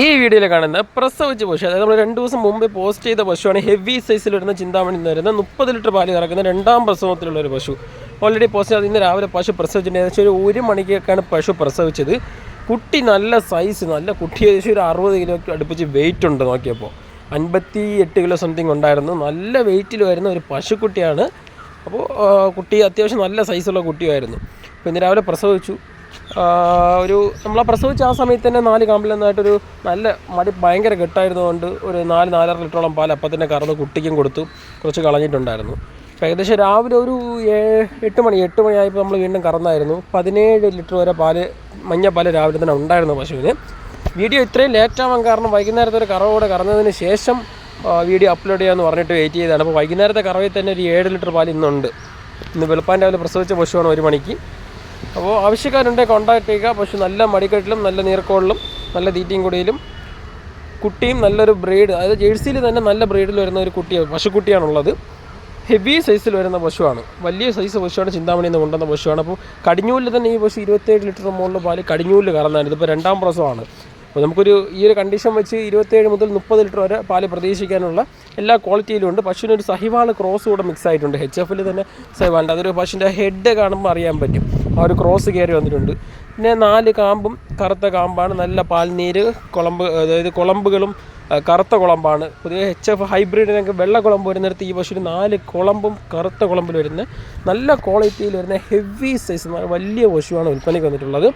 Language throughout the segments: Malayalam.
ഈ വീഡിയോയിൽ കാണുന്ന പ്രസവിച്ച പശു അതായത് നമ്മൾ രണ്ട് ദിവസം മുമ്പ് പോസ്റ്റ് ചെയ്ത പശുവാണ് ഹെവി സൈസിൽ വരുന്ന ചിന്താമണി എന്ന് വരുന്ന മുപ്പത് ലിറ്റർ പാൽ കറക്കുന്ന രണ്ടാം പ്രസവത്തിലുള്ള ഒരു പശു. ഓൾറെഡി പോസ്റ്റ് ചെയ്ത് ഇന്ന് രാവിലെ പശു പ്രസവിച്ചിട്ടുണ്ട്. ഏകദേശം ഒരു ഒരു മണിക്കൊക്കെയാണ് പശു പ്രസവിച്ചത്. കുട്ടി നല്ല സൈസ് നല്ല കുട്ടി ഏകദേശം ഒരു അറുപത് കിലോയ്ക്ക് അടുപ്പിച്ച് വെയിറ്റ് ഉണ്ട് നോക്കിയപ്പോൾ അൻപത്തി എട്ട് കിലോ സംതിങ് ഉണ്ടായിരുന്നു. നല്ല വെയിറ്റിൽ വരുന്ന ഒരു പശുക്കുട്ടിയാണ്. അപ്പോൾ കുട്ടി അത്യാവശ്യം നല്ല സൈസുള്ള കുട്ടിയായിരുന്നു. അപ്പോൾ ഇന്ന് രാവിലെ പ്രസവിച്ചു. ഒരു നമ്മളെ പ്രസവിച്ച ആ സമയത്ത് തന്നെ നാല് കാമ്പിൽ നിന്നായിട്ടൊരു നല്ല മടി ഭയങ്കര കെട്ടായിരുന്നതുകൊണ്ട് ഒരു നാല് നാലര ലിറ്ററോളം പാൽ അപ്പം തന്നെ കറന്ന് കുട്ടിക്കും കൊടുത്തു. കുറച്ച് കളഞ്ഞിട്ടുണ്ടായിരുന്നു. അപ്പോൾ ഏകദേശം രാവിലെ ഒരു എട്ട് മണി എട്ട് മണിയായപ്പോൾ നമ്മൾ വീണ്ടും കറന്നായിരുന്നു. പതിനേഴ് ലിറ്റർ വരെ പാൽ മഞ്ഞ പാൽ രാവിലെ തന്നെ ഉണ്ടായിരുന്നു പശുവിന്. വീഡിയോ ഇത്രയും ലേറ്റ് ആവാൻ കാരണം വൈകുന്നേരത്തെ ഒരു കറവോടെ കറന്നതിന് ശേഷം വീഡിയോ അപ്ലോഡ് ചെയ്യാമെന്ന് പറഞ്ഞിട്ട് വെയിറ്റ് ചെയ്തതാണ്. അപ്പോൾ വൈകുന്നേരത്തെ കറവിൽ തന്നെ ഒരു ഏഴ് ലിറ്റർ പാൽ ഇന്നുണ്ട്. ഇന്ന് വെളുപ്പാൻ രാവിലെ പ്രസവിച്ച പശുവാണ് ഒരു മണിക്ക്. അപ്പോൾ ആവശ്യക്കാരുണ്ടെങ്കിൽ കോൺടാക്ട് ചെയ്യുക. പക്ഷെ നല്ല മടിക്കെട്ടിലും നല്ല നീർക്കോളിലും നല്ല തീറ്റയും കുടിയിലും കുട്ടിയും നല്ലൊരു ബ്രീഡ് അതായത് ജേഴ്സിയിൽ തന്നെ നല്ല ബ്രീഡിൽ വരുന്ന ഒരു കുട്ടിയാണ് പശുക്കുട്ടിയാണുള്ളത്. ഹെവി സൈസിൽ വരുന്ന പശുവാണ്. വലിയ സൈസ് പശുവാണ് ചിന്താമണി എന്ന് കൊണ്ടുവന്ന പശുവാണ്. അപ്പോൾ കടിഞ്ഞൂലിൽ തന്നെ ഈ പശു ഇരുപത്തേഴ് ലിറ്റർ മുകളിൽ പാൽ കടിഞ്ഞൂലിൽ കറന്നാണ്. ഇതിപ്പോൾ രണ്ടാം പ്രസവമാണ്. അപ്പോൾ നമുക്കൊരു ഈ ഒരു കണ്ടീഷൻ വെച്ച് ഇരുപത്തേഴ് മുതൽ മുപ്പത് ലിറ്റർ വരെ പാൽ പ്രതീക്ഷിക്കാനുള്ള എല്ലാ ക്വാളിറ്റിയിലും ഉണ്ട്. പശുവിനൊരു സഹിവാൾ ക്രോസ് കൂടെ മിക്സ് ആയിട്ടുണ്ട്. എച്ച് എഫിൽ തന്നെ സഹിവാളുണ്ട് അതൊരു പശുവിന്റെ ഹെഡ് കാണുമ്പോൾ അറിയാൻ പറ്റും. ആ ഒരു ക്രോസ് കയറി വന്നിട്ടുണ്ട്. പിന്നെ നാല് കാമ്പും കറുത്ത കാമ്പാണ്. നല്ല പാൽനീര് കുളമ്പ് അതായത് കുളമ്പുകളും കറുത്ത കുളമ്പാണ്. പുതിയ എച്ച് എഫ് ഹൈബ്രിഡിനൊക്കെ വെള്ള കുളമ്പ് വരുന്നിടത്ത് ഈ പശുവിന് നാല് കുളമ്പും കറുത്ത കുളമ്പിൽ വരുന്ന നല്ല ക്വാളിറ്റിയിൽ വരുന്ന ഹെവി സൈസ് വലിയ പശുവാണ് വിൽപ്പനയ്ക്ക് വന്നിട്ടുള്ളത്.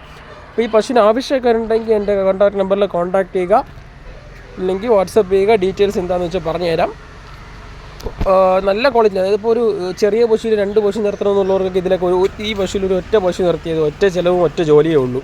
അപ്പോൾ ഈ പശുവിന് ആവശ്യക്കാരുണ്ടെങ്കിൽ എന്റെ കോൺടാക്ട് നമ്പറിൽ കോൺടാക്ട് ചെയ്യുക. ഇല്ലെങ്കിൽ വാട്സപ്പ് ചെയ്യുക. ഡീറ്റെയിൽസ് എന്താണെന്ന് വെച്ചാൽ പറഞ്ഞു തരാം ആ, നല്ല ക്വാളിറ്റി അതായത് ഇപ്പോൾ ഒരു ചെറിയ പശുവിൽ രണ്ട് പശു നിർത്തണം എന്നുള്ളവർക്കൊക്കെ ഇതിലൊക്കെ ഒരു ഈ പശുവിൽ ഒരു ഒറ്റ പശു നിർത്തിയത് ഒറ്റ ചിലവും ഒറ്റ ജോലിയേ ഉള്ളൂ.